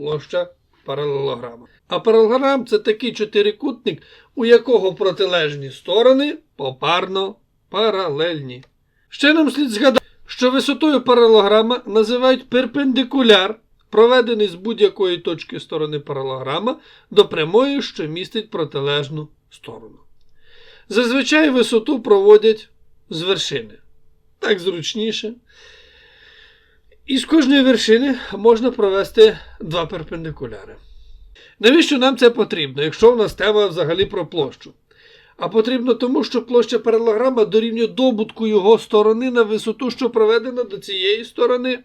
площа паралелограма. А паралелограм це такий чотирикутник, у якого протилежні сторони попарно паралельні. Ще нам слід згадати, що висотою паралелограма називають перпендикуляр, проведений з будь-якої точки сторони паралелограма до прямої, що містить протилежну сторону. Зазвичай висоту проводять з вершини. Так зручніше. І з кожної вершини можна провести два перпендикуляри. Навіщо нам це потрібно, якщо в нас тема взагалі про площу? А потрібно тому, що площа паралелограма дорівнює добутку його сторони на висоту, що проведена до цієї сторони.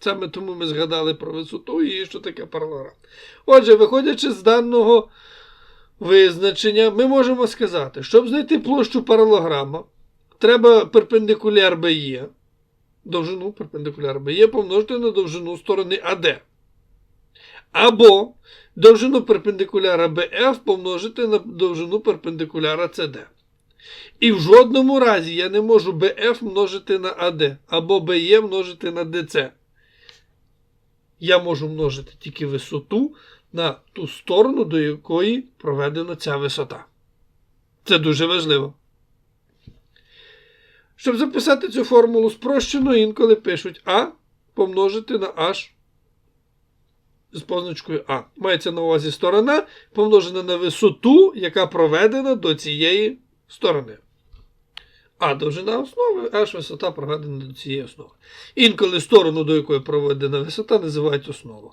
Саме тому ми згадали про висоту і що таке паралелограм. Отже, виходячи з даного визначення, ми можемо сказати, щоб знайти площу паралелограма, треба перпендикуляр BE, довжину перпендикуляр BE помножити на довжину сторони АД. Або довжину перпендикуляра BF помножити на довжину перпендикуляра CD. І в жодному разі я не можу BF множити на AD або BE множити на DC. Я можу множити тільки висоту на ту сторону, до якої проведена ця висота. Це дуже важливо. Щоб записати цю формулу спрощено, інколи пишуть А помножити на H з позначкою А. Мається на увазі сторона, помножена на висоту, яка проведена до цієї сторони. А довжина основи, H висота проведена до цієї основи. Інколи сторону, до якої проведена висота, називають основа.